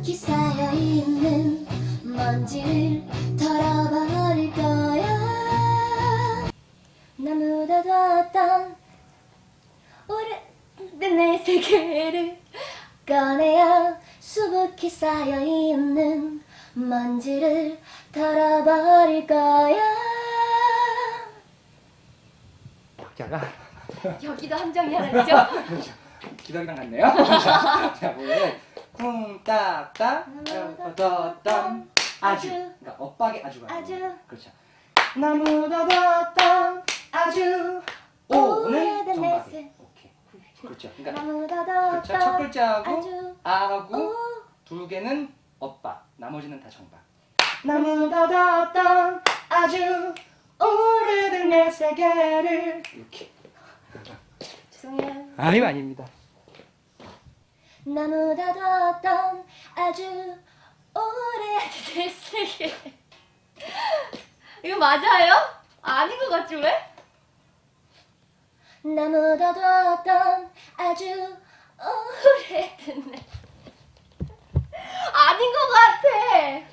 수북히 쌓여있는 먼지를 털어버릴 거야 나 묻어뒀던 오래된 내 세계를 꺼내어 수북히 쌓여있는 먼지를 털어버릴 거야 박자가 여기도 함정이 하나 있죠? 기다리랑 같네요. 자, 보면 쿵딱딱 묻어뒀던 아주. 그러니까 엇박이 아주가 아주. 아주 그렇죠. 나 묻어뒀던 아주. 오는 정박이 오케이. 그렇죠. 그러니까 그렇죠. 첫 글자하고 아하고 오. 두 개는 엇박. 나머지는 다 정박. 나 묻어뒀던 아주. 오래된 내 세계를. 이렇게. 죄송해요. 아유 아닙니다. 나무 닫았던 아주 오래된 내 세계 이거 맞아요? 아닌 것 같지 왜? 나무 닫았던 아주 오래된 내 아닌 것 같아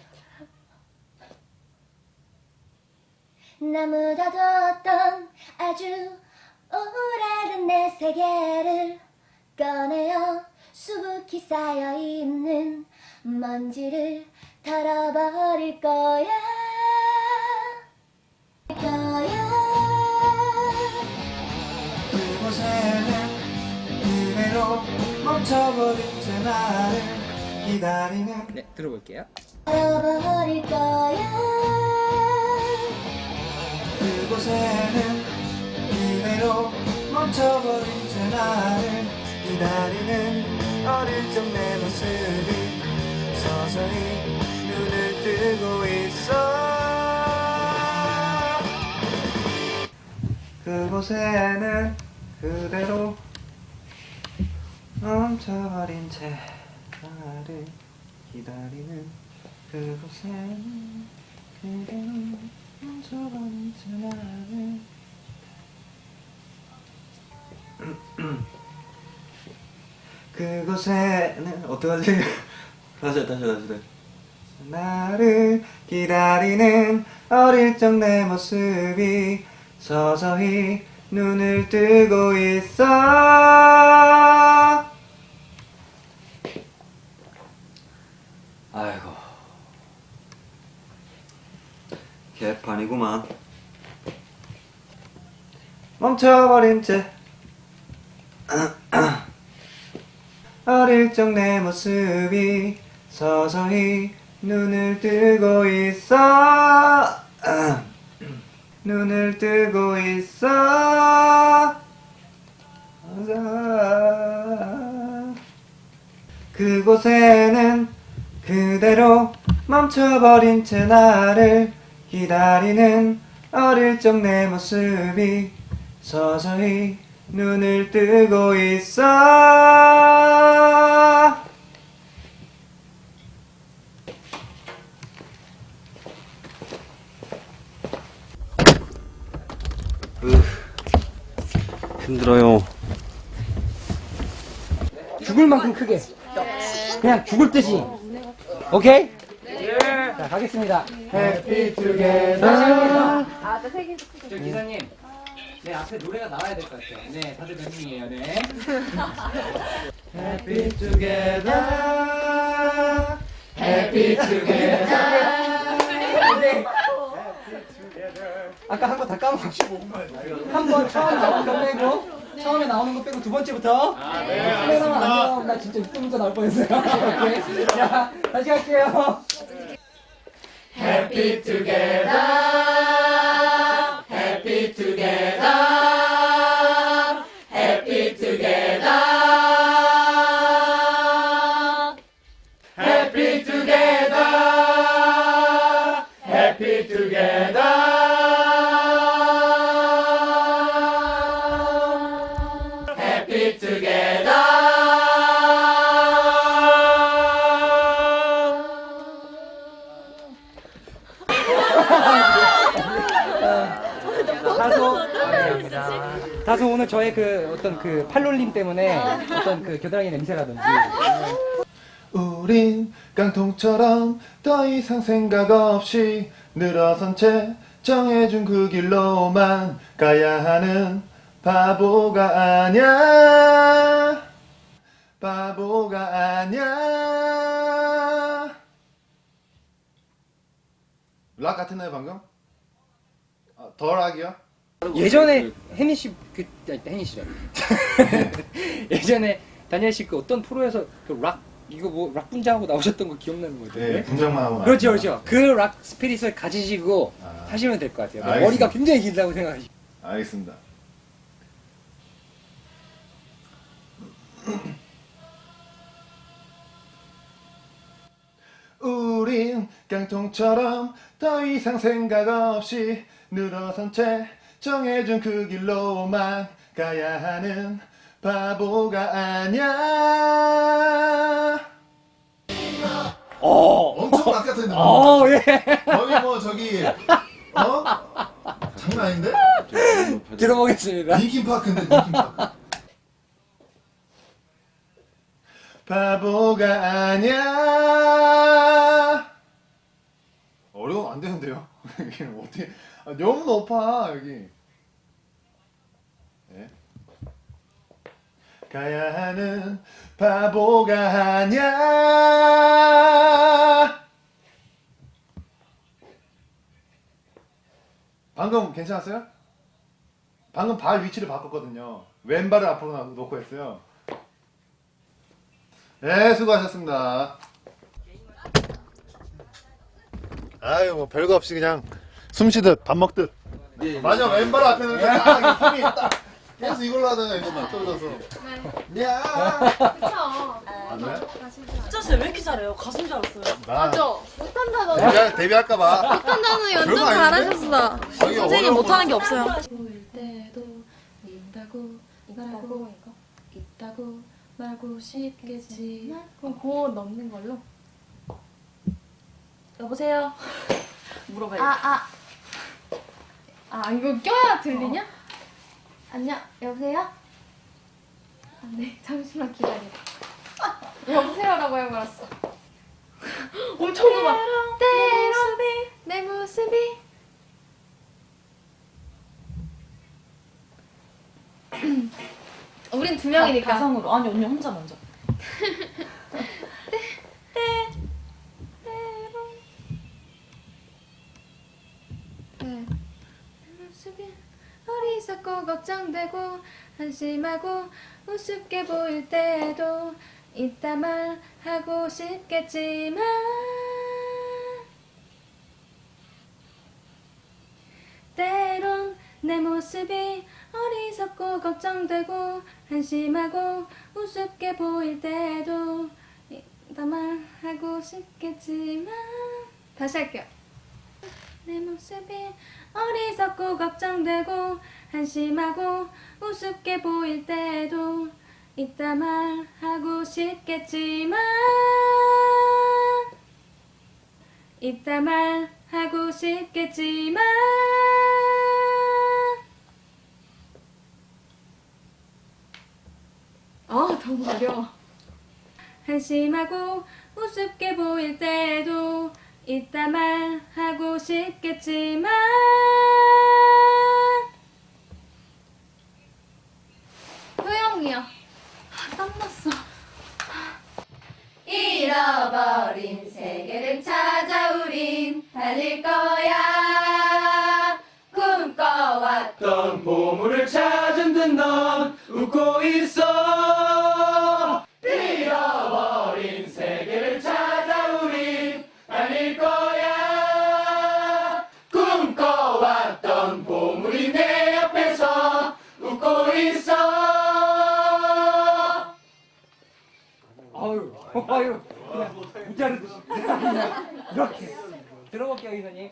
나무 닫았던 아주 오래된 내 세계를 꺼내어 수북히 쌓여있는 먼지를 털어버릴 거야 거야 그곳에는 그대로 멈춰버린 채 나를 기다리는 네 들어볼게요. 털어버릴 거야 그곳에는 그대로 멈춰버린 채 나를 기다리는 어릴 적 내 모습이 서서히 눈을 뜨고 있어. 그곳에는 그대로 멈춰버린 채 나를 기다리는 그곳에는 그곳에는 어떡하지? 다시 다시 다시 다시 나를 기다리는 어릴 적 내 모습이 서서히 눈을 뜨고 있어. 아이고. 개판이구만. 멈춰버린 채 어릴 적 내 모습이 서서히 눈을 뜨고 있어. 눈을 뜨고 있어. 그곳에는 그대로 멈춰버린 채 나를 기다리는 어릴 적 내 모습이 서서히 눈을 뜨고 있어 힘들어요. 죽을 만큼 크게. 그냥 죽을 듯이. 오케이? 자, 가겠습니다. Happy together. 아, 나 세계 저 기사님. 네, 앞에 노래가 나와야 될 것 같아요. 네, 다들 몇 명이에요, 네. Happy together. Happy together. 아까 한 거 다 까먹었고. 한 번 처음 나온 거 빼고, 처음에 나오는 거 빼고 두 번째부터. 아, 네. 알겠습니다. 나 진짜 6분부터 나올 뻔했어요. 오케이. 자, 다시 갈게요. Happy together. 저의 그 어떤 그 팔놀림 때문에 어떤 그 겨드랑이 냄새라든지 우린 깡통처럼 더 이상 생각 없이 늘어선 채 정해준 그 길로만 가야 하는 바보가 아냐 바보가 아냐 락 같았나요 방금? 아, 덜 락이요? 예전에 혜니 씨, 그, 아니, 혜니 씨래. 예전에 다니엘 씨 그 어떤 프로에서 그 락, 이거 뭐, 락 분장하고 나오셨던 거 기억나는 거 같아요. 네 분장만 하고 그렇죠. 그렇죠. 그 락 스피릿을 가지시고 아. 하시면 될 것 같아요. 알겠습니다. 머리가 굉장히 길다고 생각하시고. 알겠습니다. 우린 깡통처럼 더 이상 생각 없이 늘어선 채 정해준 그 길로만 가야 하는 바보가 아냐 어, 엄청 락 같은데. 어, 예. 거의 뭐 저기 어? 장난 아닌데? 들어보겠습니다. linkin 파크인데 링킨 파크. 바보가 아냐 어려워 안 되는데요 이게 어떻게 아, 너무 높아 여기 예? 가야 하는 바보가 아냐 방금 괜찮았어요? 방금 발 위치를 바꿨거든요 왼발을 앞으로 놔- 놓고 했어요 네, 수고하셨습니다. 아유, 뭐 별거 없이 그냥 숨 쉬듯 밥 먹듯. 맞아, 왼발 앞에 놓으니까 딱 힘이 딱. 계속 이걸로 하다가 이거 딱 떨어져서. 야. 안 돼? 진짜 왜 이렇게 잘해요? 가수인 줄 알았어요. 나 못한다 너. 데뷔 데뷔할까봐. 못한다는 별거 완전 아닌데? 잘하셨어. 자기 선생님 못하는 게 없어요. 보일 때도 있다고 말고 있다고 말고 싶겠지만 그럼 고 넣는 걸로. 여보세요? 물어봐요. 아 아. 아 이거 껴야 들리냐? 안녕 여보세요? 아, 네 잠시만 기다려. 아, 여보세요라고 해버렸어. 엄청 음악. 때로 내 모습이 우린 두 명이니까 가성으로. 아니 언니 혼자 먼저. 네. 모습이 어리석고 걱정되고 한심하고 우습게 보일 때도 이따 말하고 싶겠지만 때론 내 모습이 어리석고 걱정되고 한심하고 우습게 보일 때도 이따 말하고 싶겠지만 다시 할게요 내 모습이 어리석고 걱정되고 한심하고 우습게 보일 때도 이따 말하고 싶겠지만 이따 말하고 싶겠지만. 아 너무 어려워. 한심하고 우습게 보일 때도 이따 말하고 싶겠지만. 효영이야. 아, 땀났어. 잃어버린 세계를 찾아 우린 달릴 거야. 꿈꿔왔 어떤 보물을 찾은 듯 넌 웃고 있어 있어. 아유 아유. 그냥 무자르듯이 이렇게. 들어볼게요 이사님.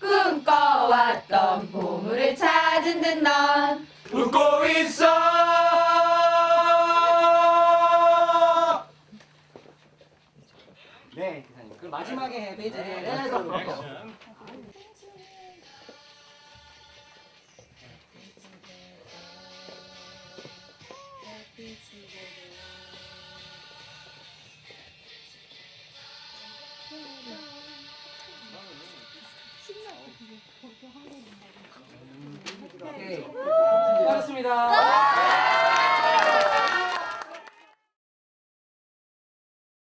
꿈꿔왔